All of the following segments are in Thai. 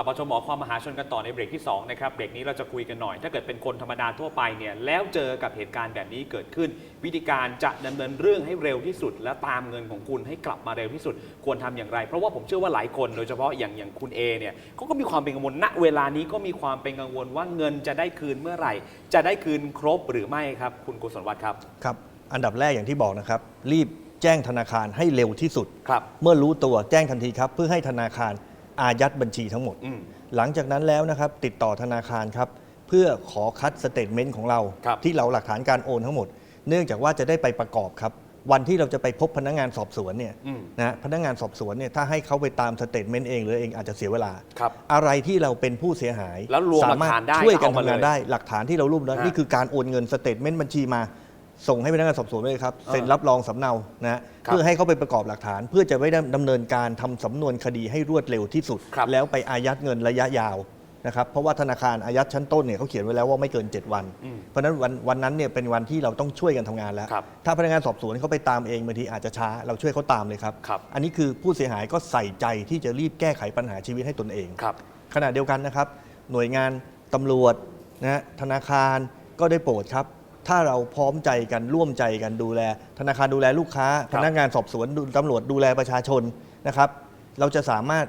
ลับมาชมหมอความมหาชนกันต่อในเบรกที่2นะครับเบรกนี้เราจะคุยกันหน่อย ถ้าเกิดเป็นคนธรรมดาทั่วไปเนี่ยแล้วเจอกับเหตุการณ์แบบนี้เกิดขึ้น วิธีการจะดำเนินเรื่องให้เร็วที่สุด และตามเงินของคุณให้กลับมาเร็วที่สุด ควรทำอย่างไร เพราะว่าผมเชื่อว่าหลายคน โดยเฉพาะอย่างอย่างคุณเอเนี่ยเขาก็มีความเป็นกังวลณเวลานี้ก็มีความเป็นกังวลว่าเงินจะได้คืนเมื่อไหร่ จะได้คืนครบหรือไม่ครับคุณกุศลวัฒน์ครับครับ อันดับแรกอย่างที่บอกนะครับรีบแจ้งธนาคารให้เร็วที่สุดครับเมื่อรู้ตัวแจ้งทันทีครับ เพื่อให้ธนาคาร อายัดบัญชีทั้งหมดอืมหลังจากนั้นแล้วนะครับติดต่อธนาคารครับเพื่อขอคัดสเตทเมนต์ของเรา ครับ ที่เราหลักฐานการโอนทั้งหมด เนื่องจากว่าจะได้ไปประกอบครับ วันที่เราจะไปพบพนักงานสอบสวนเนี่ยอืมนะพนักงานสอบสวนเนี่ยถ้าให้เขาไปตามสเตทเมนต์เองหรือเองอาจจะเสียเวลา ครับ อะไรที่เราเป็นผู้เสียหายแล้วรวมสามารถหลักฐานได้ช่วยกันก็เอามาทำงานเลยได้ หลักฐานที่เรารวบแล้วฮะ นี่คือการโอนเงินสเตทเมนต์บัญชีมา ส่งให้พนักงานสอบสวนเลยครับเออเซ็นรับรองสำเนานะฮะครับเพื่อให้เขาไปประกอบหลักฐาน เพื่อจะไว้ดำเนินการทำสำนวนคดีให้รวดเร็วที่สุด ครับ แล้วไปอายัดเงินระยะยาวนะครับเพราะว่าธนาคารอายัดชั้นต้นเนี่ยเขาเขียนไว้แล้วว่าไม่เกิน 7 วันอืมเพราะฉะนั้นวันวันนั้นเนี่ยเป็นวันที่เราต้องช่วยกันทำงานแล้ว ครับถ้าพนักงานสอบสวนเขาไปตามเองบางทีอาจจะช้าเราช่วยเขาตามเลยครับ ครับ อันนี้คือผู้เสียหายก็ใส่ใจที่จะรีบแก้ไขปัญหาชีวิตให้ตนเอง ครับ ขณะเดียวกันนะครับ หน่วยงานตำรวจนะฮะธนาคารก็ได้โปรดครับ ถ้าเราพร้อมใจกันร่วมใจกันดูแล ธนาคารดูแลลูกค้าครับพนักงานสอบสวนดูตำรวจดูแลประชาชนนะครับ เราจะสามารถ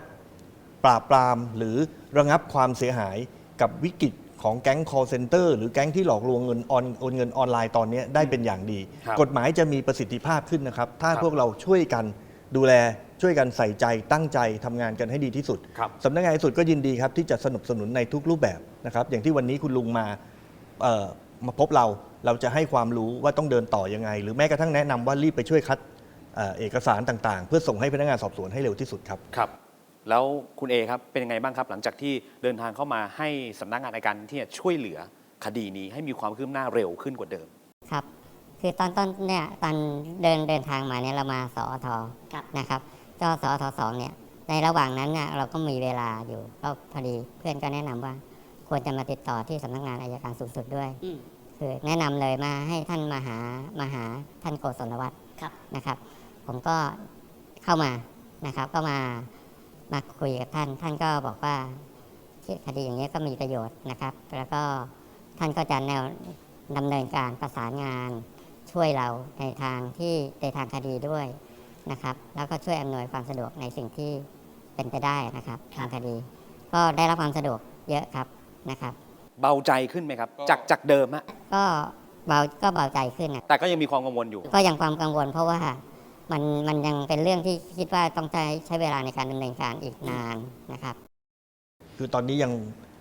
ปราบปรามหรือระงับความเสียหายกับวิกฤตของแก๊ง call center หรือแก๊งที่หลอกลวงเงินออนโอนเงินออนไลน์ตอนนี้ได้เป็นอย่างดี ครับกฎหมายจะมีประสิทธิภาพขึ้นนะครับ ถ้าครับพวกเราช่วยกันดูแลช่วยกันใส่ใจตั้งใจทำงานกันให้ดีที่สุดครับ สำนักงานสุดก็ยินดีครับที่จะสนับสนุนในทุกรูปแบบนะครับอย่างที่วันนี้คุณลุงมาเอ่อมาพบเรา เราจะให้ความรู้ว่าต้องเดินต่อยังไง หรือแม้กระทั่งแนะนำว่ารีบไปช่วยคัดเอ่อเอกสารต่างๆ เพื่อส่งให้พนักงานสอบสวนให้เร็วที่สุดครับ ครับ แล้วคุณเอครับเป็นยังไงบ้างครับ หลังจากที่เดินทางเข้ามาให้สำนักงานในการที่จะช่วยเหลือคดีนี้ให้มีความคืบหน้าเร็วขึ้นกว่าเดิม ครับ คือตอนต้นเนี่ยตอนเดินเดินทางมาเนี่ยเรามาสอทนะครับก็สอทสองเนี่ยในระหว่างนั้นเนี่ยเราก็มีเวลาอยู่ก็พอดีเพื่อนก็แนะนำว่า ควรจะมาติดต่อที่สำนักงานอายการสูงสุดด้วยอืม คือแนะนำเลยมาให้ท่านมาหามาหาท่านโกศลวัฒน์ครับนะครับ ผมก็เข้ามานะครับ ก็มามาคุยกับท่าน ท่านก็บอกว่าคดีอย่างนี้ยก็มีประโยชน์นะครับ แล้วก็ท่านก็จะแนวดำเนินการประสานงานช่วยเราในทางที่ในทางคดีด้วยนะครับ แล้วก็ช่วยอำนวยความสะดวกในสิ่งที่เป็นไปได้นะครับครัทาบงคดี ก็ได้รับความสะดวกเยอะครับนะครับ เบาใจขึ้นไหมครับ จากจากเดิมฮะก็เบาก็เบาใจขึ้นนะแต่ก็ยังมีความกังวลอยู่ ก็ยังความกังวลเพราะว่ามันมันยังเป็นเรื่องที่คิดว่าต้องใช้ใช้เวลาในการดำเนินการอีกนานนะครับ คือตอนนี้ยัง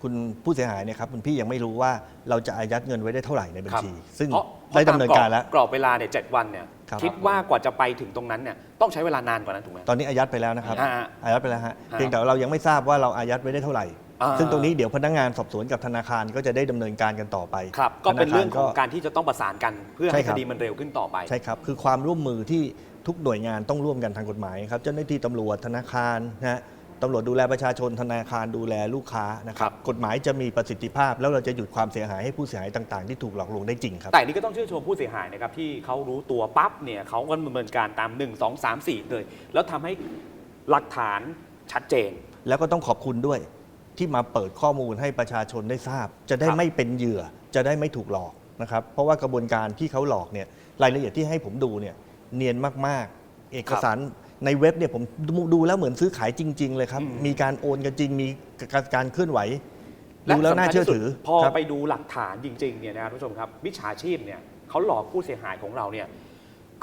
คุณผู้เสียหายเนี่ยครับคุณพี่ยังไม่รู้ว่าเราจะอายัดเงินไว้ได้เท่าไหร่ในบัญชี ซึ่งเพราะได้ดำเนินการแล้ว กรอบเวลาเนี่ยเจ็ดวันเนี่ยครับ คิดว่ากว่าจะไปถึงตรงนั้นเนี่ยต้องใช้เวลานานกว่านั้นถูกไหม ตอนนี้อายัดไปแล้วนะครับฮะอายัดไปแล้วฮะฮะเพียงแต่ว่าเรายังไม่ทราบว่าเราอายัดไว้ได้เท่าไหร่อ่า ซึ่งตรงนี้เดี๋ยวพนักงานสอบสวนกับธนาคารก็จะได้ดำเนินการกันต่อไปครับก็เป็นเรื่องของธนคการที่จะต้องประสานกัน เพื่อใช่ให้คครับดีมันเร็วขึ้นต่อไป ใช่ครับ คือความร่วมมือที่ทุกหน่วยงานต้องร่วมกันทางกฎหมายครับ เจ้าหน้าที่ตำรวจธนาคารนะฮะตำรวจดูแลประชาชนธนาคารดูแลลูกค้านะคครัรับบกฎหมายจะมีประสิทธิภาพ แล้วเราจะหยุดความเสียหายให้ผู้เสียหายต่างๆ ที่ถูกหลอกลวงได้จริงครับ แต่นี่ก็ต้องชื่นชมผู้เสียหายนะครับที่เขารู้ตัวปั๊บเนี่ยเขาก็ดำเนินการตาม 1 2 3 4 เลย แล้วทำให้หลักฐานชัดเจน แล้วก็ต้องขอบคุณด้วย ที่มาเปิดข้อมูลให้ประชาชนได้ทราบ จะได้ครับไม่เป็นเหยื่อจะได้ไม่ถูกหลอกนะครับเพราะว่ากระบวนการที่เขาหลอกเนี่ยรายละเอียดที่ให้ผมดูเนี่ยเนียนมากๆ เอกสารในเว็บเนี่ยผมดูดูแล้วเหมือนซื้อขายจริง ๆ เลยครับอืมมีการโอนกันจริงมีการเคลื่อนไหวและดูแล้วน่าสำคัญเชื่อที่สุดถือ พอครับไปดูหลักฐานจริง ๆ เนี่ยนะครับท่านผู้ชมครับมิจฉาชีพเนี่ยเขาหลอกผู้เสียหายของเราเนี่ย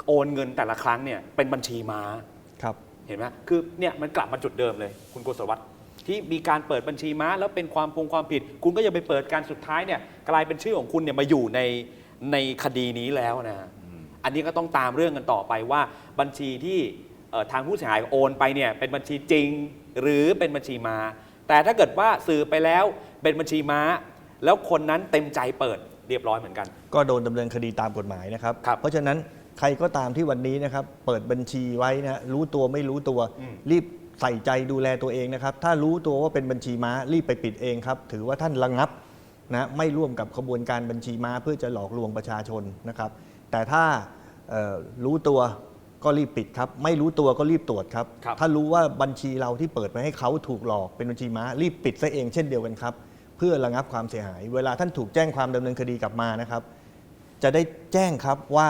โอนเงินแต่ละครั้งเนี่ยเป็นบัญชีม้าครับเห็นไหมคือเนี่ยมันกลับมาจุดเดิมเลย คุณโกศลวัฒน์ ที่มีการเปิดบัญชีม้า แล้วเป็นความพงความผิด คุณก็ยังไปเปิดการสุดท้ายเนี่ยกลายเป็นชื่อของคุณเนี่ยมาอยู่ในในคดีนี้แล้วนะฮะอันนี้ก็ต้องตามเรื่องกันต่อไปว่าบัญชีที่เอ่อทางผู้เสียหายโอนไปเนี่ยเป็นบัญชีจริงหรือเป็นบัญชีม้า แต่ถ้าเกิดว่าสื่อไปแล้วเป็นบัญชีม้า แล้วคนนั้นเต็มใจเปิดเรียบร้อยเหมือนกัน ก็โดนดำเนินคดีตามกฎหมายนะครับ ครับเพราะฉะนั้นใครก็ตามที่วันนี้นะครับ เปิดบัญชีไว้นะฮะรู้ตัวไม่รู้ตัว อืมรีบ ใส่ใจดูแลตัวเองนะครับ ถ้ารู้ตัวว่าเป็นบัญชีม้ารีบไปปิดเองครับ ถือว่าท่านระงับนะไม่ร่วมกับขบวนการบัญชีม้าเพื่อจะหลอกลวงประชาชนนะครับ แต่ถ้าเอ่อรู้ตัวก็รีบปิดครับ ไม่รู้ตัวก็รีบตรวจครับครับถ้ารู้ว่าบัญชีเราที่เปิดไปให้เขาถูกหลอกเป็นบัญชีม้ารีบปิดซะเองเช่นเดียวกันครับ เพื่อระงับความเสียหาย เวลาท่านถูกแจ้งความดำเนินคดีกลับมานะครับ จะได้แจ้งครับว่า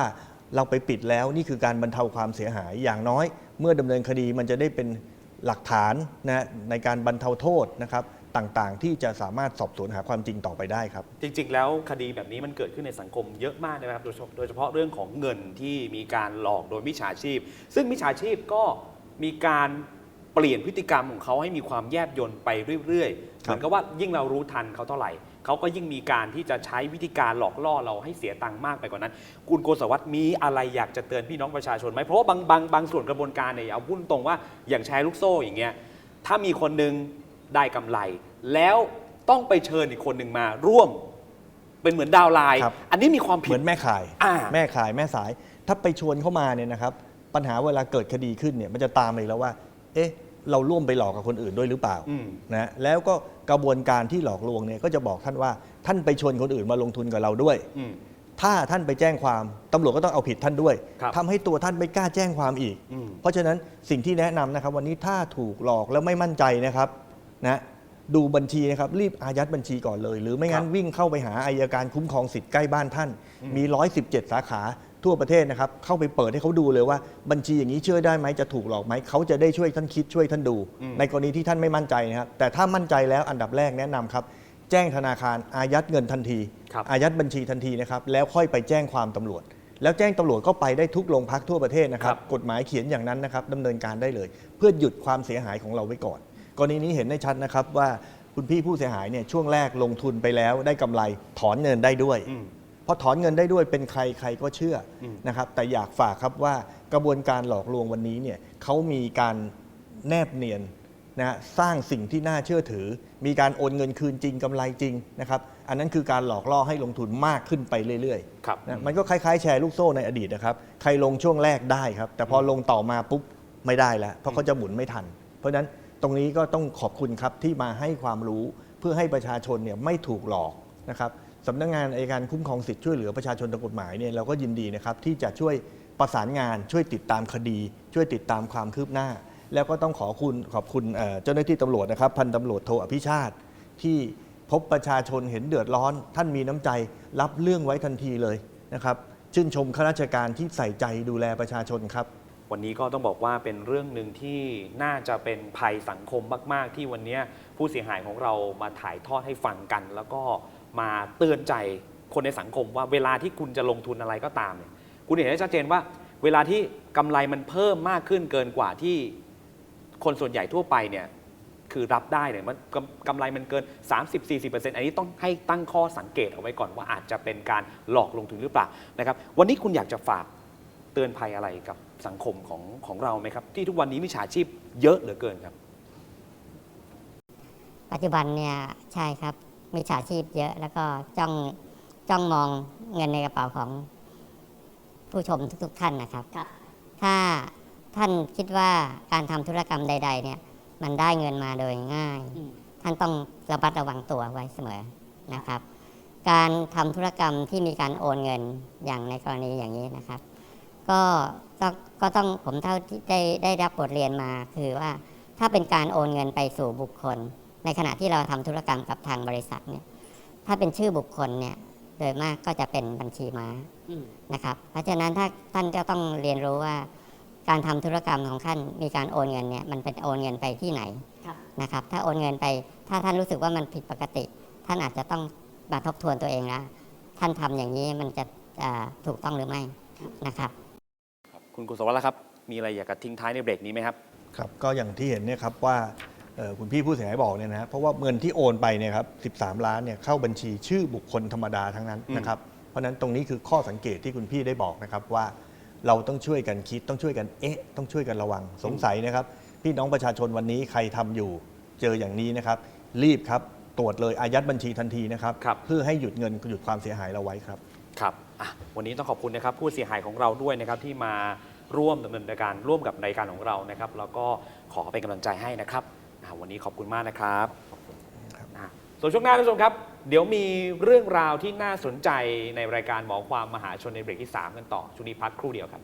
เราไปปิดแล้วนี่คือการบรรเทาความเสียหายอย่างน้อย เมื่อดำเนินคดีมันจะได้เป็น หลักฐานนะในการบรรเทาโทษนะครับต่างๆ ที่จะสามารถสอบสวนหาความจริงต่อไปได้ครับ จริง ๆ แล้วคดีแบบนี้มันเกิดขึ้นในสังคมเยอะมากนะครับ โดยเฉพาะโดยเฉพาะเรื่องของเงินที่มีการหลอกโดยมิจฉาชีพ ซึ่งมิจฉาชีพก็มีการเปลี่ยนพฤติกรรมของเขาให้มีความแยบยลไปเรื่อยๆ เหมือนกับว่ายิ่งเรารู้ทันเขาเท่าไหร่ เขาก็ยิ่งมีการที่จะใช้วิธีการหลอกล่อเราให้เสียตังค์มากไปกว่านั้น คุณโกศวัตมีอะไรอยากจะเตือนพี่น้องประชาชนไหมเพราะว่าบางบางบางส่วนกระบวนการเนี่ยเอาพูดตรงว่าอย่างแชร์ลูกโซ่อย่างเงี้ยถ้ามีคนหนึ่งได้กำไร แล้วต้องไปเชิญอีกคนหนึ่งมาร่วมเป็นเหมือนดาวน์ไลน์ครับอันนี้มีความผิเหดมือนแม่ขายอ่าแม่ขายแม่สาย ถ้าไปชวนเข้ามาเนี่ยนะครับ ปัญหาเวลาเกิดคดีขึ้นเนี่ยมันจะตามเลยแล้วว่า เอ๊ะ เราร่วมไปหลอกกับคนอื่นด้วยหรือเปล่าอืมนะแล้วก็กระบวนการที่หลอกลวงเนี่ยก็จะบอกท่านว่าท่านไปชวนคนอื่นมาลงทุนกับเราด้วยอืมถ้าท่านไปแจ้งความตำรวจก็ต้องเอาผิดท่านด้วยครับทำให้ตัวท่านไม่กล้าแจ้งความอีกอืมเพราะฉะนั้นสิ่งที่แนะนำนะครับ วันนี้ถ้าถูกหลอกแล้วไม่มั่นใจนะครับนะดูบัญชีนะครับรีบอายัดบัญชีก่อนเลย หรือไม่งั้นครับวิ่งเข้าไปหาอายการคุ้มครองสิทธิ์ใกล้บ้านท่าน มี 117 สาขา ทั่วประเทศนะครับ เข้าไปเปิดให้เขาดูเลยว่าบัญชีอย่างนี้เชื่อได้ไหมจะถูกหลอกไหมเขาจะได้ช่วยท่านคิดช่วยท่านดูอืมในกรณีที่ท่านไม่มั่นใจนะครับแต่ถ้ามั่นใจแล้วอันดับแรกแนะนำครับ แจ้งธนาคารอายัดเงินทันที ครับ อายัดบัญชีทันทีนะครับแล้วค่อยไปแจ้งความตำรวจ แล้วแจ้งตำรวจก็ไปได้ทุกโรงพักทั่วประเทศนะครับครับกฎหมายเขียนอย่างนั้นนะครับดำเนินการได้เลย เพื่อหยุดความเสียหายของเราไว้ก่อน กรณีนี้เห็นได้ชัดนะครับว่าคุณพี่ผู้เสียหายเนี่ยช่วงแรกลงทุนไปแล้วได้กำไรถอนเงินได้ด้วย อืมพ อถอนเงินได้ด้วยเป็นใครใครก็เชื่ออมนะครับแต่อยากฝากครับว่ากระบวนการหลอกลวงวันนี้เนี่ยเขามีการแนบเนียนนะฮะสร้างสิ่งที่น่าเชื่อถือ มีการโอนเงินคืนจริงกำไรจริงนะครับอันนั้นคือการหลอกล่อให้ลงทุนมากขึ้นไปเรื่อยๆครับนะมันก็คล้ายๆแชร์ลูกโซ่ในอดีตนะครับใครลงช่วงแรกได้ครับ แต่พอลงต่อมาปุ๊บไม่ได้แล้ว เพราะเขาจะหมุนไม่ทัน เพราะฉะนั้นตรงนี้ก็ต้องขอบคุณครับที่มาให้ความรู้เพื่อให้ประชาชนเนี่ยไม่ถูกหลอกนะครับ สำนักงานอัยการคุ้มครองสิทธิ์ช่วยเหลือประชาชนตามกฎหมายเนี่ยเราก็ยินดีนะครับที่จะช่วยประสานงาน ช่วยติดตามคดี ช่วยติดตามความคืบหน้า แล้วก็ต้องขอคุณขอบคุณเอ่อเจ้าหน้าที่ตำรวจนะครับพันตำรวจโทอภิชาติ ที่พบประชาชนเห็นเดือดร้อน ท่านมีน้ำใจรับเรื่องไว้ทันทีเลยนะครับชื่นชมข้าราชการที่ใส่ใจดูแลประชาชนครับ วันนี้ก็ต้องบอกว่าเป็นเรื่องหนึ่งที่น่าจะเป็นภัยสังคมมาก ๆ ที่วันนี้ผู้เสียหายของเรามาถ่ายทอดให้ฟังกัน แล้วก็ มาเตือนใจคนในสังคมว่าเวลาที่คุณจะลงทุนอะไรก็ตามเนี่ยคุณเห็นได้ชัดเจนว่า เวลาที่กำไรมันเพิ่มมากขึ้นเกินกว่าที่คนส่วนใหญ่ทั่วไปเนี่ยคือรับได้เนี่ยมันกำกำไรมันเกิน 30-40%อันนี้ต้องให้ตั้งข้อสังเกตเอาไว้ก่อนว่าอาจจะเป็นการหลอกลงทุนหรือเปล่านะครับวันนี้คุณอยากจะฝากเตือนภัยอะไรกับสังคมของของเราไหมครับ ที่ทุกวันนี้มิจฉาชีพเยอะเหลือเกินครับ ปัจจุบันเนี่ยใช่ครับ มีฉาชีพเยอะแล้วก็จ้องจ้องมองเงินในกระเป๋าของผู้ชมทุกๆท่านนะครับถ้าท่านคิดว่าการทำธุรกรรมใด ๆ เนี่ย มันได้เงินมาโดยง่าย ท่านต้องระมัดระวังตัวไว้เสมอนะครับ การทำธุรกรรมที่มีการโอนเงินอย่างในกรณีอย่างนี้นะครับ ก็ต้องก็ต้องผมเท่าที่ได้ได้รับบทเรียนมาคือว่าถ้าเป็นการโอนเงินไปสู่บุคคล ในขณะที่เราทำธุรกรรมกับทางบริษัทเนี่ยถ้าเป็นชื่อบุคคลเนี่ยโดยมากก็จะเป็นบัญชีม้านะครับ เพราะฉะนั้นถ้าท่านก็ต้องเรียนรู้ว่า การทำธุรกรรมของท่านมีการโอนเงินเนี่ยมันเป็นโอนเงินไปที่ไหนครับนะครับ ถ้าโอนเงินไป ถ้าท่านรู้สึกว่ามันผิดปกติ ท่านอาจจะต้องมาทบทวนตัวเองแล้วท่านทำอย่างนี้มันจะอ่าถูกต้องหรือไม่นะครับคุณกุศวัฒน์ล่ะครับ มีอะไรอยากจะทิ้งท้ายในเบรกนี้ไหมครับครับ ก็อย่างที่เห็นเนี่ยครับว่าเอ่อ คุณพี่ผู้เสียหายบอกเนี่ยนะฮะเพราะว่าเงินที่โอนไปเนี่ยครับ 13 ล้านเนี่ยเข้าบัญชีชื่อบุคคลธรรมดาทั้งนั้นอืมนะครับ เพราะฉะนั้นตรงนี้คือข้อสังเกตที่คุณพี่ได้บอกนะครับว่าเราต้องช่วยกันคิดต้องช่วยกันเอ๊ะ ต้องช่วยกันระวังสงสัยนะครับ พี่น้องประชาชนวันนี้ใครทำอยู่ เจออย่างนี้นะครับ รีบครับตรวจเลยอายัดบัญชีทันทีนะครับครับเพื่อให้หยุดเงินหยุดความเสียหายเราไว้ครับครับอะวันนี้ต้องขอบคุณนะครับผู้เสียหายของเราด้วยนะครับที่มาร่วมดำเนินการร่วมกับรายการของเรานะครับ แล้วก็ขอเป็นกำลังใจให้นะครับ อะวันนี้ขอบคุณมากนะครับครับอะส่วนช่วงหน้าท่านผู้ชมครับ เดี๋ยวมีเรื่องราวที่น่าสนใจในรายการหมอความมหาชนในเบรกที่ 3 กันต่อช่วงนี้พักครู่เดียวครับ